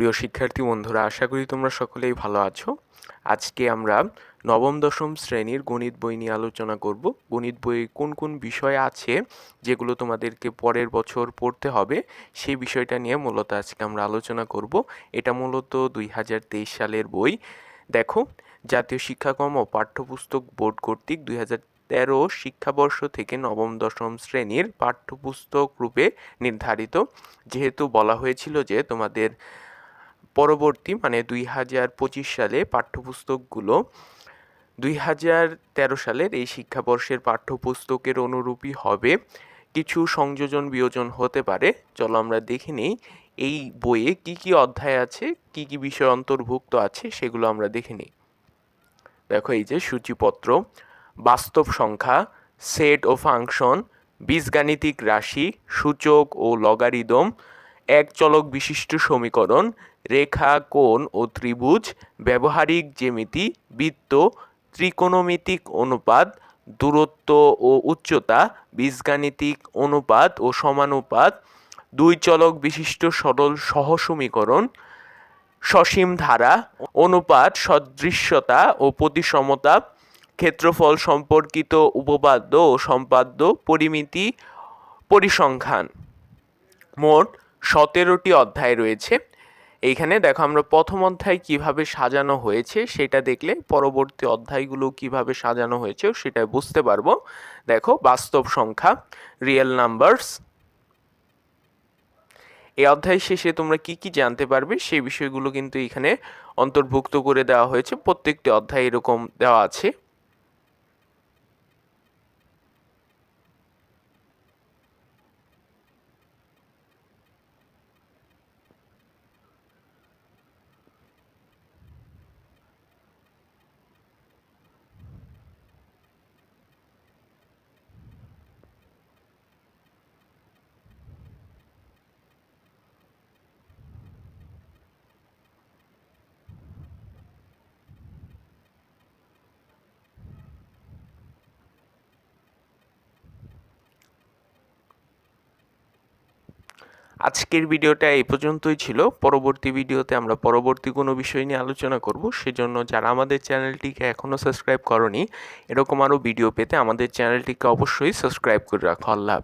প্রিয় শিক্ষার্থী বন্ধুরা, আশা করি তোমরা সকলেই ভালো আছো। আজকে আমরা নবম, দশম শ্রেণির গণিত বই নিয়ে আলোচনা করব। গণিত বইয়ে কোন কোন বিষয় আছে যেগুলো তোমাদেরকে পরের বছর পড়তে হবে, সেই বিষয়টা নিয়ে মূলত আজকে আমরা আলোচনা করব। এটা মূলত দুই হাজার তেইশ সালের বই। দেখো, জাতীয় শিক্ষাক্রম ও পাঠ্যপুস্তক বোর্ড কর্তৃক দুই তেরো শিক্ষাবর্ষ থেকে নবম, দশম শ্রেণির পাঠ্যপুস্তক রূপে নির্ধারিত। যেহেতু বলা হয়েছিল যে তোমাদের পরবর্তী মানে দুই হাজার পঁচিশ সালে পাঠ্যপুস্তকগুলো দুই হাজার তেরো সালের এই শিক্ষাবর্ষের পাঠ্যপুস্তকের অনুরূপী হবে। কিছু সংযোজন বিয়োজন হতে পারে। চলো আমরা দেখে নিই এই বইয়ে কি কি অধ্যায় আছে, কি কি বিষয় অন্তর্ভুক্ত আছে সেগুলো আমরা দেখে নিই। দেখো এই যে সূচিপত্র, বাস্তব সংখ্যা সেট ও ফাংশন বীজগাণিতিক রাশি, সূচক ও লগারিদম এক চলক বিশিষ্ট সমীকরণ, রেখা, কোণ ও ত্রিভুজ, ব্যবহারিক জ্যামিতি, বৃত্ত, ত্রিকোণমিতিক অনুপাত, দূরত্ব ও উচ্চতা, বীজগাণিতিক অনুপাত ও সমানুপাত, দুই চলক বিশিষ্ট সরল সহসমীকরণ সসীম ধারা, অনুপাত, সদৃশ্যতা ও প্রতিসমতা, ক্ষেত্রফল সম্পর্কিত উপপাদ্য ও সম্পাদ্য পরিমিতি পরিসংখ্যান। মোট সতেরোটি অধ্যায় রয়েছে। এইখানে দেখো আমরা প্রথম অধ্যায় কীভাবে সাজানো হয়েছে, সেটা দেখলে পরবর্তী অধ্যায়গুলো কীভাবে সাজানো হয়েছে সেটা বুঝতে পারব। দেখো, বাস্তব সংখ্যা রিয়েল নাম্বারস এই অধ্যায় শেষে তোমরা কি কি জানতে পারবে সেই বিষয়গুলো কিন্তু এখানে অন্তর্ভুক্ত করে দেওয়া হয়েছে। প্রত্যেকটি অধ্যায় এরকম দেওয়া আছে। আজকের ভিডিওটা এই পর্যন্তই ছিল। পরবর্তী ভিডিওতে আমরা পরবর্তী কোনো বিষয় নিয়ে আলোচনা করব। সেজন্য যারা আমাদের চ্যানেলটিকে এখনও সাবস্ক্রাইব করনি, এরকম আরও ভিডিও পেতে আমাদের চ্যানেলটিকে অবশ্যই সাবস্ক্রাইব করে রাখো আল্লাহ।